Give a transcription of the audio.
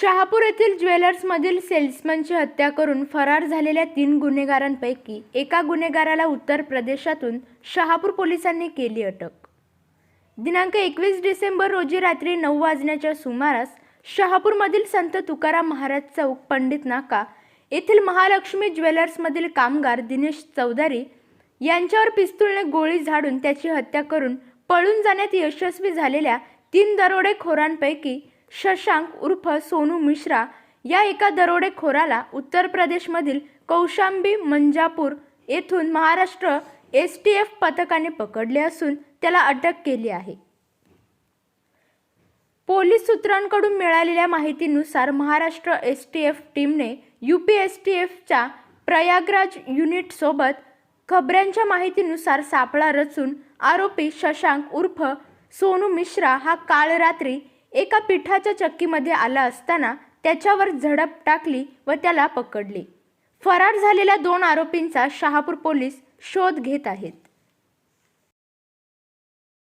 शहापूर येथील ज्वेलर्समधील सेल्समनची हत्या करून फरार झालेल्या तीन गुन्हेगारांपैकी एका गुन्हेगाराला उत्तर प्रदेशातून शहापूर पोलिसांनी केली अटक. दिनांक एकवीस डिसेंबर रोजी रात्री नऊ वाजण्याच्या सुमारास शहापूरमधील संत तुकाराम महाराज चौक पंडित नाका येथील महालक्ष्मी ज्वेलर्समधील कामगार दिनेश चौधरी यांच्यावर पिस्तूलने गोळी झाडून त्याची हत्या करून पळून जाण्यात यशस्वी झालेल्या तीन दरोडेखोरांपैकी शशांक उर्फ सोनू मिश्रा या एका दरोडेखोराला उत्तर प्रदेशमधील कौशांबी मंजापूर येथून महाराष्ट्र एस टी एफ पथकाने पकडले असून त्याला अटक केली आहे. पोलीस सूत्रांकडून मिळालेल्या माहितीनुसार महाराष्ट्र एस टी एफ टीमने यू पी एस टी एफच्या प्रयागराज युनिटसोबत खबऱ्यांच्या माहितीनुसार सापळा रचून आरोपी शशांक उर्फ सोनू मिश्रा हा काल रात्री एका पिठाच्या चक्कीमध्ये आला असताना त्याच्यावर झडप टाकली व त्याला पकडले. फरार झालेल्या दोन आरोपींचा शहापूर पोलीस शोध घेत आहेत.